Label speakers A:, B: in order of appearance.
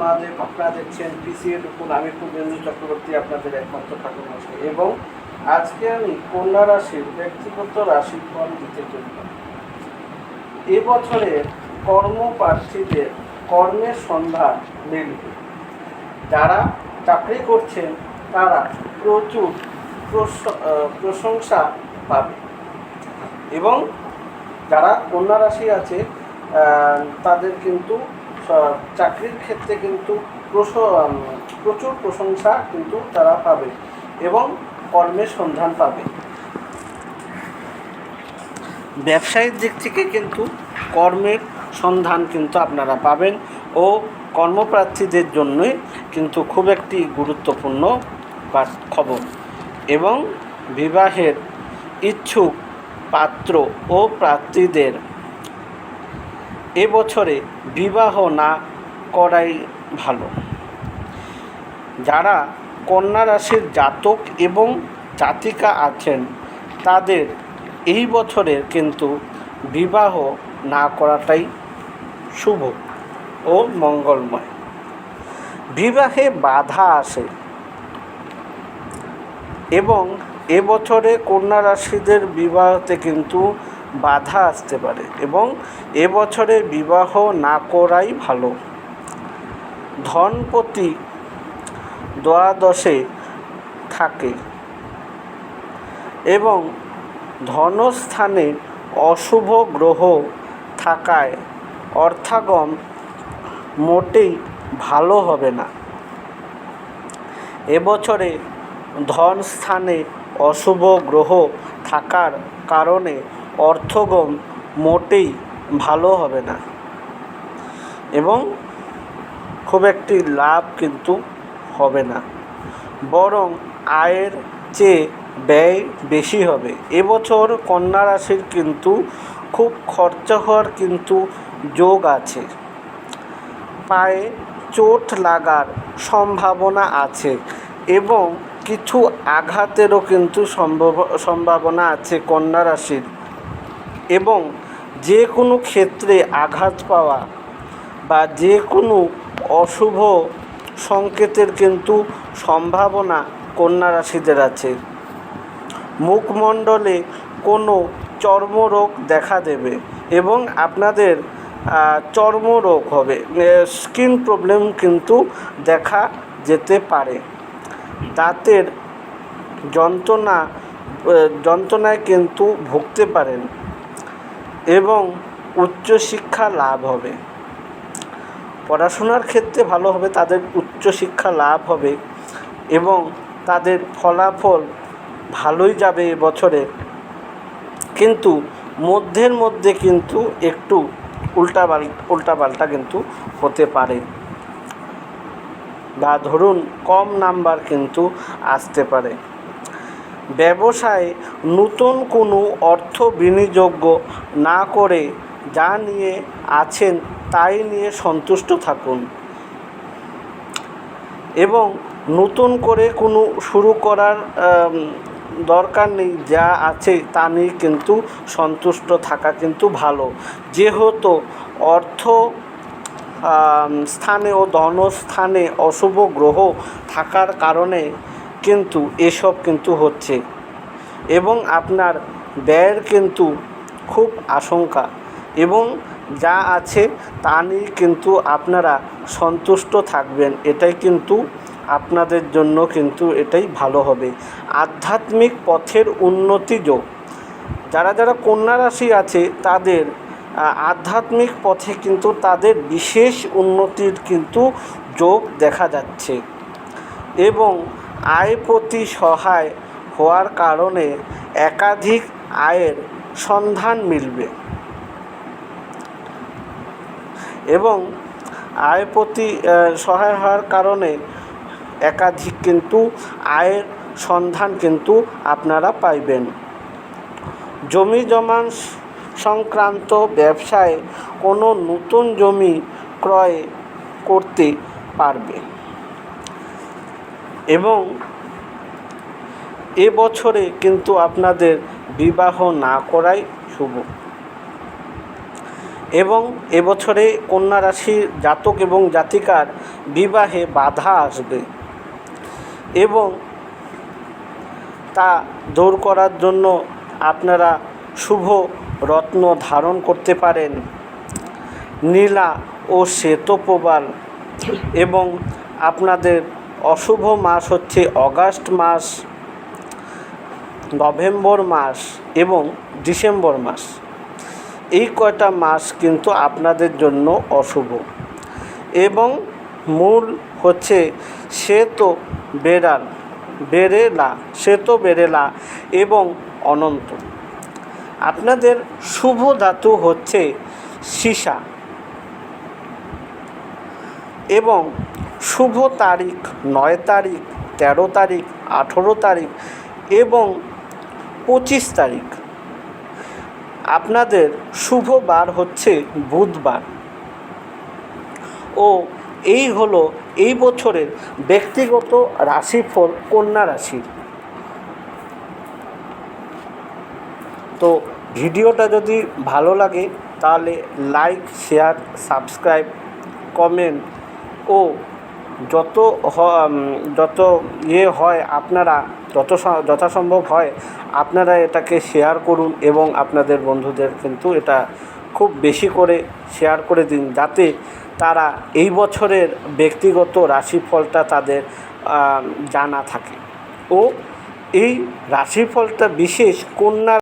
A: আপনাদের আপনারা দেখছেন পিসিএ টুকুন আমি কুবেন্দু চক্রবর্তী আপনাদের একমাত্র ঠাকুর মশাই। এবং আজকে আমি কন্যা রাশির ব্যক্তিগত রাশিফল দিতে চললাম এবছরের কর্মপ্রার্থীদের কর্মের সন্ধান মিলবে যারা চাকরি করছেন, তারা প্রচুর প্রশ- প্রশংসা পাবে। এবং যারা কন্যা রাশি আছে তাদের কিন্তু চাকরির ক্ষেত্রে কিন্তু প্রচুর প্রশংসা কিন্তু তারা পাবে এবং কর্মের সন্ধান পাবে। ব্যবসায়ীর দিক থেকে কিন্তু কর্মের সন্ধান কিন্তু আপনারা পাবেন ও কর্মপ্রার্থীদের জন্যই কিন্তু খুব একটি গুরুত্বপূর্ণ খবর এবং বিবাহের ইচ্ছুক পাত্র ও প্রার্থীদের এবছরে বিবাহ না করাই ভালো। যারা কন্যা রাশির জাতক এবং জাতিকা আছেন, তাদের এই বছরের কিন্তু বিবাহ না করাটাই শুভ ও মঙ্গলময়। বিবাহে বাধা আসে এবং এবছরে কন্যা রাশিদের বিবাহতে কিন্তু বাধা আসতে পারে এবং এবছরে বিবাহ না করাই ভালো। ধনপতি দ্বাদশে থাকে এবং ধনস্থানে অশুভ গ্রহ থাকায় অর্থাগম মোটেই ভালো হবে না। এবছরে ধন স্থানে অশুভ গ্রহ থাকার কারণে অর্থগম মোটেই ভালো হবে না। এবং খুব একটি লাভ কিন্তু হবে না। বরং আয়ের চেয়ে ব্যয় বেশি হবে। এবছর কন্যা রাশির কিন্তু খুব খরচা হওয়ার কিন্তু যোগ আছে। পায়ে চোট লাগার সম্ভাবনা আছে এবং কিছু আঘাতেরও কিন্তু সম্ভব, সম্ভাবনা আছে কন্যা রাশির। এবং যে কোনো ক্ষেত্রে আঘাত পাওয়া বা যে কোনো অশুভ সংকেতের কিন্তু সম্ভাবনা কন্যা রাশিদের আছে। মুখমণ্ডলে কোনো চর্মরোগ দেখা দেবে এবং আপনাদের চর্মরোগ হবে। স্কিন প্রবলেম কিন্তু দেখা যেতে পারে। দাঁতের যন্ত্রণা যন্ত্রণায় কিন্তু ভুগতে পারেন। এবং উচ্চশিক্ষা লাভ হবে। পড়াশোনার ক্ষেত্রে ভালো হবে, তাদের উচ্চশিক্ষা লাভ হবে এবং তাদের ফলাফল ভালোই যাবে এবছরে। কিন্তু মধ্যের মধ্যে কিন্তু একটু উল্টাপাল উল্টাপাল্টা কিন্তু হতে পারে বা ধরুন কম নাম্বার কিন্তু আসতে পারে। ব্যবসায় নতুন কোনো অর্থ বিনিয়োগ না করে যা নিয়ে আছেন তাই নিয়ে সন্তুষ্ট থাকুন। এবং নতুন করে কোনো শুরু করার দরকার নেই, যা আছে তা নিয়ে কিন্তু সন্তুষ্ট থাকা কিন্তু ভালো। যেহেতু অর্থ স্থানে ও ধনস্থানে অশুভ গ্রহ থাকার কারণে কিন্তু এসব কিন্তু হচ্ছে। এবং আপনার ব্যয়ের কিন্তু খুব আশঙ্কা। এবং যা আছে তা নিয়ে কিন্তু আপনারা সন্তুষ্ট থাকবেন। এটাই কিন্তু আপনাদের জন্য কিন্তু এটাই ভালো হবে। আধ্যাত্মিক পথের উন্নতি যোগ। যারা যারা কন্যা রাশি আছে, তাদের আধ্যাত্মিক পথে কিন্তু তাদের বিশেষ উন্নতির কিন্তু যোগ দেখা যাচ্ছে। এবং আয় প্রতি সহায় হওয়ার কারণে একাধিক আয়ের সন্ধান মিলবে। এবং আয় প্রতি সহায় হওয়ার কারণে একাধিক কিন্তু আয়ের সন্ধান কিন্তু আপনারা পাইবেন। জমি জমান সংক্রান্ত ব্যবসায় কোনো নতুন জমি ক্রয় করতে পারবে। এবং এবছরে কিন্তু আপনাদের বিবাহ না করাই শুভ। এবং এবছরে কন্যা রাশির জাতক এবং জাতিকার বিবাহে বাধা আসবে এবং তা দূর করার জন্য আপনারা শুভ রত্ন ধারণ করতে পারেন। নীলা ও শ্বেতপ্রবাল এবং আপনাদের অশুভ মাস হচ্ছে অগাস্ট মাস, নভেম্বর মাস এবং ডিসেম্বর মাস। এই কয়টা মাস কিন্তু আপনাদের জন্য অশুভ। এবং মূল হচ্ছে শ্বেত বেড়াল বেরেলা শ্বেত বেরেলা এবং অনন্ত। আপনাদের শুভ ধাতু হচ্ছে সীসা। এবং শুভ তারিখ নয় তারিখ, তেরো তারিখ, আঠেরো তারিখ এবং পঁচিশ তারিখ। আপনাদের শুভ বার হচ্ছে বুধবার। ও, এই হলো এই বছরের ব্যক্তিগত রাশিফল কন্যা রাশির। তো ভিডিওটা যদি ভালো লাগে তাহলে লাইক, শেয়ার, সাবস্ক্রাইব, কমেন্ট ও যত যত ইয়ে হয় আপনারা, যত যথাসম্ভব হয়, আপনারা এটাকে শেয়ার করুন এবং আপনাদের বন্ধুদের কিন্তু এটা খুব বেশি করে শেয়ার করে দিন যাতে তারা এই বছরের ব্যক্তিগত রাশিফলটা তাদের জানা থাকে। ও এই রাশিফলটা বিশেষ কন্যা